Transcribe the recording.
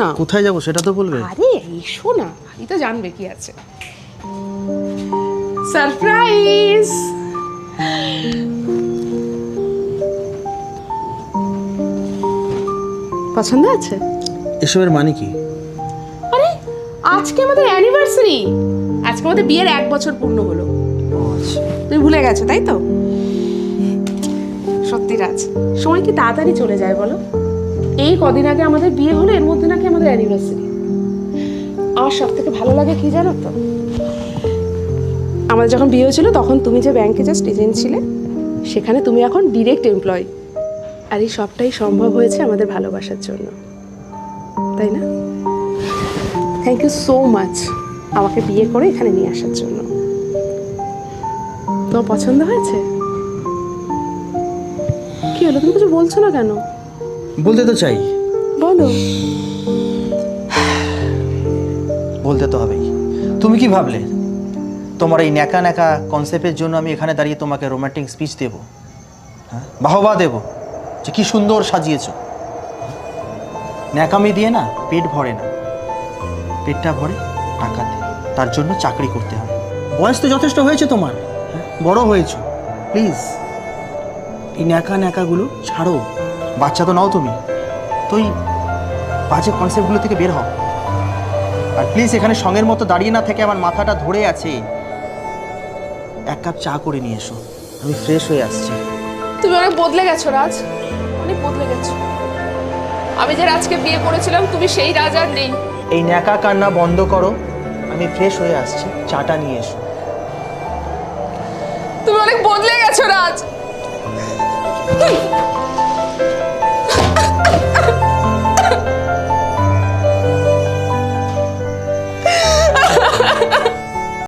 না। কোথায় যাব সেটা তো বলবে। আরে এসো না। ভাই তো জানবে কি আছে। সারপ্রাইজ! পছন্দ আছে? এসবের মানে কি? আরে আজকে আমাদের অ্যানিভার্সারি আজকে আমাদের বিয়ের এক বছর পূর্ণ হলো। তুমি ভুলে গেছো তাই তো? সত্যি রাজ সময় কি তাড়াতাড়ি চলে যায় বলো? এই কদিন আগে আমাদের বিয়ে হলো, এর মধ্যে নাকি আমাদের অ্যানিভার্সারি আমার সব থেকে ভালো লাগে কি জানো তো? আমাদের যখন বিয়ে হয়েছিল, তখন তুমি যে ব্যাংকে জাস্ট এজেন্ট ছিলে, সেখানে তুমি এখন ডিরেক্ট এমপ্লয় আর এই সবটাই সম্ভব হয়েছে আমাদের ভালোবাসার জন্য। তাই না? থ্যাংক ইউ সো মাচ আমাকে বিয়ে করে এখানে নিয়ে আসার জন্য। তোমার পছন্দ হয়েছে? কি হলো? তুমি কিছু বলছো না কেন? বলতে তো চাই। বলো। বলতে তো হবেই। তুমি কি ভাবলে? তোমার এই ন্যাকা ন্যাকা কনসেপ্টের জন্য আমি এখানে দাঁড়িয়ে তোমাকে রোমান্টিক স্পিচ দেব। হ্যাঁ? বাহবা দেব যে কি সুন্দর সাজিয়েছো। ন্যাকামি দিয়ে না পেট ভরে না। পেটটা ভরে টাকাতে তার জন্য চাকরি করতে হবে। বয়স তো যথেষ্ট হয়েছে তোমার। হ্যাঁ? বড় হয়েছো। প্লিজ এই ন্যাকা ন্যাকাগুলো ছাড়ো। বাচ্চা তো নাও তুমি। তো এই বাজে কনসেপ্টগুলো থেকে বের হও আর প্লিজ এখানে সঙ্গের মতো দাঁড়িয়ে না থেকে আমার মাথাটা ধরে আছে। এক কাপ চা করে নিয়ে এসো। আমি ফ্রেশ হয়ে আসছি। তুমি অনেক বদলে গেছো রাজ। অনেক বদলে গেছো। আমি যে রাজকে বিয়ে করেছিলাম তুমি সেই রাজ আর নেই। এই ন্যাকা কান্না বন্ধ করো। আমি ফ্রেশ হয়ে আসছি। চাটা নিয়ে এসো। তুমি অনেক বদলে গেছো।